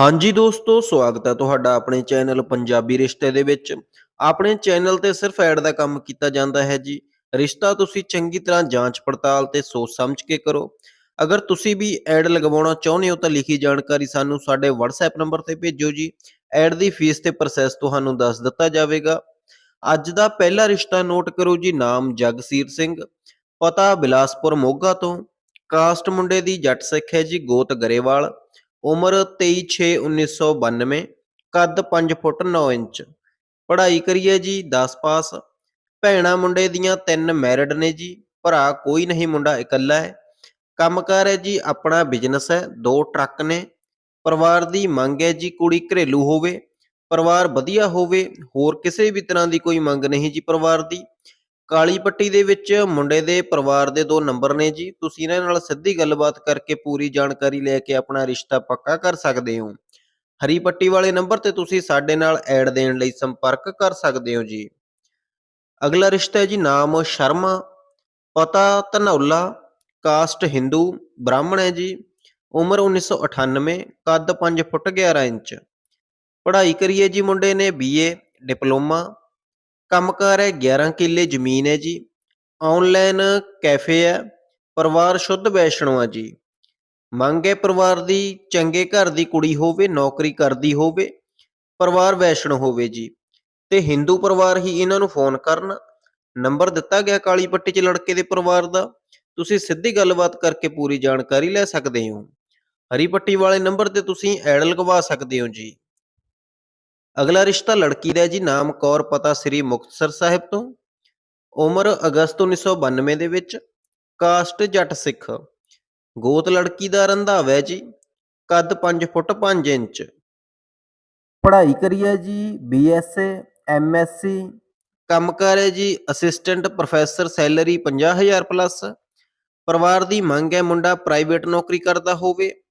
ਹਾਂਜੀ ਦੋਸਤੋ, ਸਵਾਗਤ ਹੈ ਤੁਹਾਡਾ ਆਪਣੇ ਚੈਨਲ ਪੰਜਾਬੀ ਰਿਸ਼ਤੇ ਦੇ ਵਿੱਚ। ਆਪਣੇ ਚੈਨਲ ਤੇ ਸਿਰਫ ਐਡ ਦਾ ਕੰਮ ਕੀਤਾ ਜਾਂਦਾ ਹੈ ਜੀ। ਰਿਸ਼ਤਾ ਤੁਸੀਂ ਚੰਗੀ ਤਰ੍ਹਾਂ ਜਾਂਚ ਪੜਤਾਲ ਤੇ ਸੋਚ ਸਮਝ ਕੇ ਕਰੋ। ਅਗਰ ਤੁਸੀਂ ਵੀ ਐਡ ਲਗਵਾਉਣਾ ਚਾਹੁੰਦੇ ਹੋ ਤਾਂ ਲਿਖੀ ਜਾਣਕਾਰੀ ਸਾਨੂੰ ਸਾਡੇ WhatsApp ਨੰਬਰ ਤੇ ਭੇਜੋ ਜੀ। ਐਡ ਦੀ ਫੀਸ ਤੇ ਪ੍ਰੋਸੈਸ ਤੁਹਾਨੂੰ ਦੱਸ ਦਿੱਤਾ ਜਾਵੇਗਾ। ਅੱਜ ਦਾ ਪਹਿਲਾ ਰਿਸ਼ਤਾ ਨੋਟ ਕਰੋ ਜੀ, ਨਾਮ ਜਗਸੀਰ ਸਿੰਘ, ਪਤਾ ਬਿਲਾਸਪੁਰ ਮੋਗਾ ਤੋਂ। ਕਾਸਟ ਮੁੰਡੇ ਦੀ ਜੱਟ ਸਿੱਖ ਹੈ ਜੀ, ਗੋਤ ਗਰੇਵਾਲ। ਉਮਰ 23/6/1992 ਕੱਦ 5 ਫੁੱਟ 9 ਇੰਚ। ਪੜ੍ਹਾਈ ਕਰੀ ਹੈ ਜੀ 10 ਪਾਸ। ਭੈਣਾ ਮੁੰਡੇ ਦੀਆਂ ਤਿੰਨ ਮੈਰਿਡ ਨੇ ਜੀ, ਭਰਾ ਕੋਈ ਨਹੀਂ, ਮੁੰਡਾ ਇਕੱਲਾ ਹੈ। ਕੰਮਕਾਰ ਹੈ ਜੀ, ਆਪਣਾ ਬਿਜ਼ਨਸ ਹੈ, ਦੋ ਟਰੱਕ ਨੇ। ਪਰਿਵਾਰ ਦੀ ਮੰਗ ਹੈ ਜੀ, ਕੁੜੀ ਘਰੇਲੂ ਹੋਵੇ, ਪਰਿਵਾਰ ਵਧੀਆ ਹੋਵੇ, ਹੋਰ ਕਿਸੇ ਵੀ ਤਰ੍ਹਾਂ ਦੀ ਕੋਈ ਮੰਗ ਨਹੀਂ ਜੀ ਪਰਿਵਾਰ ਦੀ। ਕਾਲੀ ਪੱਟੀ ਦੇ ਵਿੱਚ ਮੁੰਡੇ ਦੇ ਪਰਿਵਾਰ ਦੇ ਦੋ ਨੰਬਰ ਨੇ ਜੀ। ਤੁਸੀਂ ਇਹਨਾਂ ਨਾਲ ਸਿੱਧੀ ਗੱਲਬਾਤ ਕਰਕੇ ਪੂਰੀ ਜਾਣਕਾਰੀ ਲੈ ਕੇ ਆਪਣਾ ਰਿਸ਼ਤਾ ਪੱਕਾ ਕਰ ਸਕਦੇ ਹੋ। ਹਰੀ ਪੱਟੀ ਵਾਲੇ ਨੰਬਰ ਤੇ ਤੁਸੀਂ ਸਾਡੇ ਨਾਲ ਐਡ ਦੇਣ ਲਈ ਸੰਪਰਕ ਕਰ ਸਕਦੇ ਹੋ ਜੀ। ਅਗਲਾ ਰਿਸ਼ਤਾ ਹੈ ਜੀ ਨਾਮ ਸ਼ਰਮਾ, ਪਤਾ ਧਨੌਲਾ, ਕਾਸਟ ਹਿੰਦੂ, ਬ੍ਰਾਹਮਣ ਹੈ ਜੀ। ਉਮਰ 1998 ਕੱਦ 5 ਫੁੱਟ 11 ਇੰਚ। ਪੜ੍ਹਾਈ ਕਰੀਏ ਜੀ ਮੁੰਡੇ ਨੇ ਬੀਏ ਡਿਪਲੋਮਾ ਕੰਮਕਾਰ ਹੈ 11 ਕਿੱਲੇ ਜ਼ਮੀਨ ਹੈ ਜੀ। ਆਨਲਾਈਨ ਕੈਫੇ ਹੈ, ਪਰਿਵਾਰ ਸ਼ੁੱਧ ਵੈਸ਼ਣੋ ਹੈ ਜੀ। ਮੰਗ ਹੈ ਪਰਿਵਾਰ ਦੀ, ਚੰਗੇ ਘਰ ਦੀ ਕੁੜੀ ਹੋਵੇ, ਨੌਕਰੀ ਕਰਦੀ ਹੋਵੇ, ਪਰਿਵਾਰ ਵੈਸ਼ਣ ਹੋਵੇ ਜੀ। ਤੇ ਹਿੰਦੂ ਪਰਿਵਾਰ ਹੀ ਇਹਨਾਂ ਨੂੰ ਫੋਨ ਕਰਨ। ਨੰਬਰ ਦਿੱਤਾ ਗਿਆ ਕਾਲੀ ਪੱਟੀ 'ਚ ਲੜਕੇ ਦੇ ਪਰਿਵਾਰ ਦਾ। ਤੁਸੀਂ ਸਿੱਧੀ ਗੱਲਬਾਤ ਕਰਕੇ ਪੂਰੀ ਜਾਣਕਾਰੀ ਲੈ ਸਕਦੇ ਹੋ। ਹਰੀ ਪੱਟੀ ਵਾਲੇ ਨੰਬਰ ਤੇ ਤੁਸੀਂ ਐਡ ਲਗਵਾ ਸਕਦੇ ਹੋ ਜੀ। ਅਗਲਾ ਰਿਸ਼ਤਾ ਲੜਕੀ ਦਾ ਜੀ, ਨਾਮ ਕੌਰ, ਪਤਾ ਸ੍ਰੀ ਮੁਕਤਸਰ ਸਾਹਿਬ ਤੋਂ। ਉਮਰ ਅਗਸਤ 1992 ਦੇ ਵਿੱਚ, ਕਾਸਟ ਜੱਟ ਸਿੱਖ। ਗੋਤ ਲੜਕੀ ਦਾ ਰੰਧਾਵਾ ਹੈ ਜੀ, ਕੱਦ 5 ਫੁੱਟ 5 ਇੰਚ। ਪੜ੍ਹਾਈ ਕਰੀ ਹੈ ਜੀ, ਬੀਐਸਏ, ਐਮਐਸਸੀ। ਕੰਮਕਾਰ ਹੈ ਜੀ, ਅਸਿਸਟੈਂਟ ਪ੍ਰੋਫੈਸਰ, ਸੈਲਰੀ 50000 ਪਲੱਸ। ਪਰਿਵਾਰ ਦੀ ਮੰਗ ਹੈ ਮੁੰਡਾ ਪ੍ਰਾਈਵੇਟ ਨੌਕਰੀ ਕਰਦਾ ਹੋਵੇ।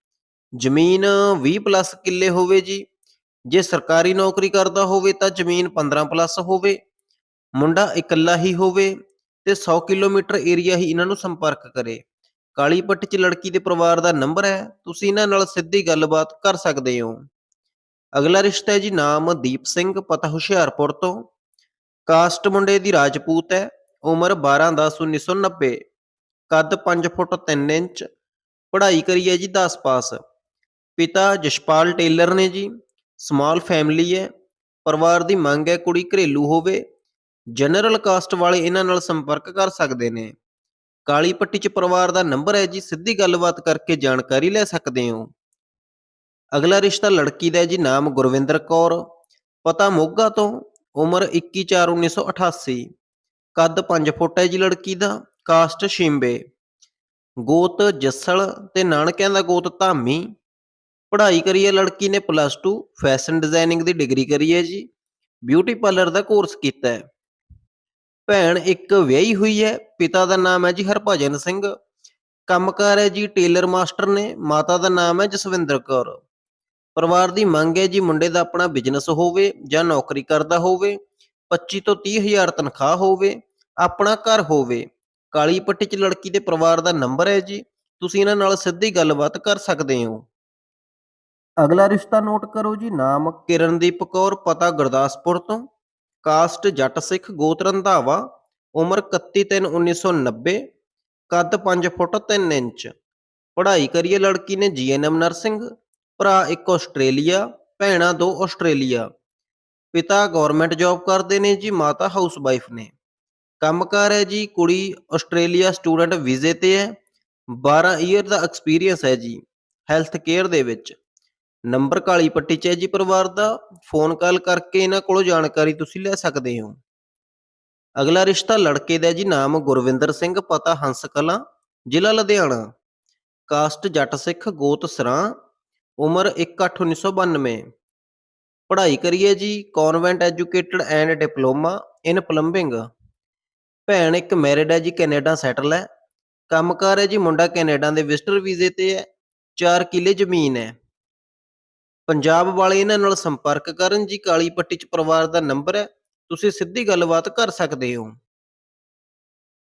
ਜ਼ਮੀਨ 20 ਪਲੱਸ ਕਿੱਲੇ ਹੋਵੇ ਜੀ। ਜੇ ਸਰਕਾਰੀ ਨੌਕਰੀ ਕਰਦਾ ਹੋਵੇ ਤਾਂ ਜ਼ਮੀਨ 15 ਪਲੱਸ ਹੋਵੇ, ਮੁੰਡਾ ਇਕੱਲਾ ਹੀ ਹੋਵੇ ਤੇ 100 ਕਿਲੋਮੀਟਰ ਏਰੀਆ ਹੀ ਇਹਨਾਂ ਨੂੰ ਸੰਪਰਕ ਕਰੇ। ਕਾਲੀ ਪੱਟ 'ਚ ਲੜਕੀ ਦੇ ਪਰਿਵਾਰ ਦਾ ਨੰਬਰ ਹੈ, ਤੁਸੀਂ ਇਹਨਾਂ ਨਾਲ ਸਿੱਧੀ ਗੱਲਬਾਤ ਕਰ ਸਕਦੇ ਹੋ। ਅਗਲਾ ਰਿਸ਼ਤਾ ਹੈ ਜੀ ਨਾਮ ਦੀਪ ਸਿੰਘ, ਪਤਾ ਹੁਸ਼ਿਆਰਪੁਰ ਤੋਂ। ਕਾਸਟ ਮੁੰਡੇ ਦੀ ਰਾਜਪੂਤ ਹੈ, ਉਮਰ 12/10/1990 ਕੱਦ 5 ਫੁੱਟ 3 ਇੰਚ, ਪੜ੍ਹਾਈ ਕਰੀ ਹੈ ਜੀ 10 ਪਾਸ। ਪਿਤਾ ਜਸ਼ਪਾਲ ਟੇਲਰ ਨੇ ਜੀ। ਸਮਾਲ ਫੈਮਿਲੀ ਹੈ, ਪਰਿਵਾਰ ਦੀ ਮੰਗ ਹੈ ਕੁੜੀ ਘਰੇਲੂ ਹੋਵੇ, ਜਨਰਲ ਕਾਸਟ ਵਾਲੇ ਇਹਨਾਂ ਨਾਲ ਸੰਪਰਕ ਕਰ ਸਕਦੇ ਨੇ। ਕਾਲੀ ਪੱਟੀ 'ਚ ਪਰਿਵਾਰ ਦਾ ਨੰਬਰ ਹੈ ਜੀ, ਸਿੱਧੀ ਗੱਲਬਾਤ ਕਰਕੇ ਜਾਣਕਾਰੀ ਲੈ ਸਕਦੇ ਹੋ। ਅਗਲਾ ਰਿਸ਼ਤਾ ਲੜਕੀ ਦਾ ਹੈ ਜੀ, ਨਾਮ ਗੁਰਵਿੰਦਰ ਕੌਰ। ਪਤਾ ਮੋਗਾ ਤੋਂ, ਉਮਰ 21/4/1988 ਕੱਦ 5 ਫੁੱਟ ਹੈ ਜੀ ਲੜਕੀ ਦਾ, ਕਾਸਟ ਸ਼ਿੰਬੇ। ਗੋਤ ਜੱਸਲ ਤੇ ਨਾਨਕਿਆਂ ਦਾ ਗੋਤ ਧਾਮੀ। ਪੜ੍ਹਾਈ ਕਰੀ ਹੈ ਲੜਕੀ ਨੇ ਪਲੱਸ 2 ਫੈਸ਼ਨ ਡਿਜ਼ਾਈਨਿੰਗ ਦੀ ਡਿਗਰੀ ਕਰੀ ਹੈ ਜੀ। ਬਿਊਟੀ ਪਾਰਲਰ ਦਾ ਕੋਰਸ ਕੀਤਾ ਹੈ। ਭੈਣ ਇੱਕ ਵਿਆਹੀ ਹੋਈ ਹੈ, ਪਿਤਾ ਦਾ ਨਾਮ ਹੈ ਜੀ ਹਰਭਜਨ ਸਿੰਘ। ਕੰਮਕਾਰ ਹੈ ਜੀ ਟੇਲਰ ਮਾਸਟਰ ਨੇ, ਮਾਤਾ ਦਾ ਨਾਮ ਹੈ ਜਸਵਿੰਦਰ ਕੌਰ। ਪਰਿਵਾਰ ਦੀ ਮੰਗ ਹੈ ਜੀ ਮੁੰਡੇ ਦਾ ਆਪਣਾ ਬਿਜ਼ਨਸ ਹੋਵੇ ਜਾਂ ਨੌਕਰੀ ਕਰਦਾ ਹੋਵੇ 25 ਤੋਂ 30 ਹਜ਼ਾਰ ਤਨਖਾਹ ਹੋਵੇ, ਆਪਣਾ ਘਰ ਹੋਵੇ। ਕਾਲੀ ਪੱਟੀ 'ਚ ਲੜਕੀ ਦੇ ਪਰਿਵਾਰ ਦਾ ਨੰਬਰ ਹੈ ਜੀ। ਤੁਸੀਂ ਇਹਨਾਂ ਨਾਲ ਸਿੱਧੀ ਗੱਲਬਾਤ ਕਰ ਸਕਦੇ ਹੋ। ਅਗਲਾ ਰਿਸ਼ਤਾ ਨੋਟ ਕਰੋ ਜੀ, ਨਾਮ ਕਿਰਨਦੀਪ ਕੌਰ, ਪਤਾ ਗੁਰਦਾਸਪੁਰ ਤੋਂ। ਕਾਸਟ ਜੱਟ ਸਿੱਖ ਗੋਤ ਰੰਧਾਵਾ ਉਮਰ 31/3/1990 ਕੱਦ 5 ਫੁੱਟ 3 ਇੰਚ। ਪੜ੍ਹਾਈ ਕਰੀਏ ਲੜਕੀ ਨੇ ਜੀਐਨਐਮ ਨਰਸਿੰਗ ਭਰਾ ਇੱਕ ਆਸਟ੍ਰੇਲੀਆ, ਭੈਣਾਂ ਦੋ ਆਸਟ੍ਰੇਲੀਆ। ਪਿਤਾ ਗਵਰਨਮੈਂਟ ਜੌਬ ਕਰਦੇ ਨੇ ਜੀ, ਮਾਤਾ ਹਾਊਸ ਵਾਈਫ ਨੇ ਕੰਮਕਾਰ ਹੈ ਜੀ, ਕੁੜੀ ਆਸਟ੍ਰੇਲੀਆ ਸਟੂਡੈਂਟ ਵੀਜ਼ੇ ਤੇ ਹੈ। 12 ਈਅਰ ਦਾ ਐਕਸਪੀਰੀਅੰਸ ਹੈ ਜੀ, ਹੈਲਥ ਕੇਅਰ ਦੇ ਵਿੱਚ। ਨੰਬਰ ਕਾਲੀ ਪੱਟੀ 'ਚ ਹੈ ਜੀ ਪਰਿਵਾਰ ਦਾ। ਫੋਨ ਕਾਲ ਕਰਕੇ ਇਹਨਾਂ ਕੋਲੋਂ ਜਾਣਕਾਰੀ ਤੁਸੀਂ ਲੈ ਸਕਦੇ ਹੋ। ਅਗਲਾ ਰਿਸ਼ਤਾ ਲੜਕੇ ਦਾ ਜੀ, ਨਾਮ ਗੁਰਵਿੰਦਰ ਸਿੰਘ, ਪਤਾ ਹੰਸ ਕਲਾਂ, ਜ਼ਿਲ੍ਹਾ ਲੁਧਿਆਣਾ। ਕਾਸਟ ਜੱਟ ਸਿੱਖ ਗੋਤ ਸਰਾਂ, ਉਮਰ 1/8/1992 ਪੜ੍ਹਾਈ ਕਰੀਏ ਜੀ convent educated and diploma in plumbing ਭੈਣ ਇੱਕ ਮੈਰਿਡ ਹੈ ਜੀ, ਕੈਨੇਡਾ ਸੈਟਲ ਹੈ। ਕੰਮਕਾਰ ਹੈ ਜੀ, ਮੁੰਡਾ ਕੈਨੇਡਾ ਦੇ ਵਿਜ਼ਟਰ ਵੀਜ਼ੇ ਤੇ ਹੈ। 4 ਕਿੱਲੇ ਜ਼ਮੀਨ ਹੈ। ਪੰਜਾਬ ਵਾਲੇ ਇਹਨਾਂ ਨਾਲ ਸੰਪਰਕ ਕਰਨ ਜੀ, ਕਾਲੀ ਪੱਟੀ 'ਚ ਪਰਿਵਾਰ ਦਾ ਨੰਬਰ ਹੈ, ਤੁਸੀਂ ਸਿੱਧੀ ਗੱਲਬਾਤ ਕਰ ਸਕਦੇ ਹੋ।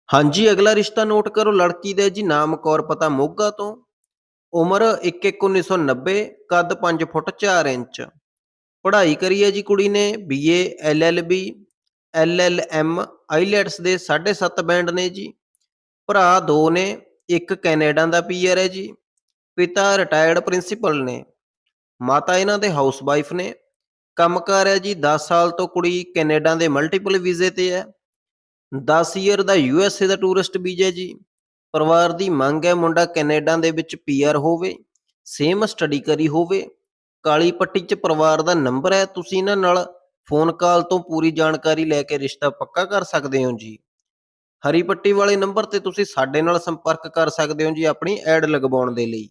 ਹਾਂਜੀ, ਅਗਲਾ ਰਿਸ਼ਤਾ ਨੋਟ ਕਰੋ, ਲੜਕੀ ਦਾ ਜੀ, ਨਾਮ ਕੌਰ ਪਤਾ ਮੋਗਾ ਤੋਂ। ਉਮਰ 21-1990 ਕੱਦ 5 ਫੁੱਟ 4 ਇੰਚ। ਪੜ੍ਹਾਈ ਕਰੀ ਹੈ ਜੀ ਕੁੜੀ ਨੇ ਬੀਏ ਐਲਐਲਬੀ ਐਲਐਲਐਮ ਆਈਲੈਟਸ ਦੇ 7.5 ਬੈਂਡ ਨੇ ਜੀ। ਭਰਾ ਦੋ ਨੇ, ਇੱਕ ਕੈਨੇਡਾ ਦਾ ਪੀਆਰ ਹੈ ਜੀ। ਪਿਤਾ ਰਿਟਾਇਰਡ ਪ੍ਰਿੰਸੀਪਲ ਨੇ। ਮਾਤਾ ਇਹਨਾਂ ਦੇ ਹਾਊਸ ਵਾਈਫ ਨੇ। ਕੰਮਕਾਰ ਹੈ ਜੀ 10 ਸਾਲ ਤੋਂ ਕੁੜੀ ਕੈਨੇਡਾ ਦੇ ਮਲਟੀਪਲ ਵੀਜ਼ੇ ਤੇ ਹੈ। 10 ਈਅਰ ਦਾ ਯੂਐਸਏ ਦਾ ਟੂਰਿਸਟ ਵੀਜ਼ਾ ਜੀ। ਪਰਿਵਾਰ ਦੀ ਮੰਗ ਹੈ ਮੁੰਡਾ ਕੈਨੇਡਾ ਦੇ ਵਿੱਚ ਪੀਆਰ ਹੋਵੇ ਸੇਮ ਸਟੱਡੀ ਕਰੀ ਹੋਵੇ। ਕਾਲੀ ਪੱਟੀ 'ਚ ਪਰਿਵਾਰ ਦਾ ਨੰਬਰ ਹੈ, ਤੁਸੀਂ ਇਹਨਾਂ ਨਾਲ ਫੋਨ ਕਾਲ ਤੋਂ ਪੂਰੀ ਜਾਣਕਾਰੀ ਲੈ ਕੇ ਰਿਸ਼ਤਾ ਪੱਕਾ ਕਰ ਸਕਦੇ ਹੋ ਜੀ। ਹਰੀ ਪੱਟੀ ਵਾਲੇ ਨੰਬਰ ਤੇ ਤੁਸੀਂ ਸਾਡੇ ਨਾਲ ਸੰਪਰਕ ਕਰ ਸਕਦੇ ਹੋ ਜੀ ਆਪਣੀ ਐਡ ਲਗਵਾਉਣ ਦੇ ਲਈ।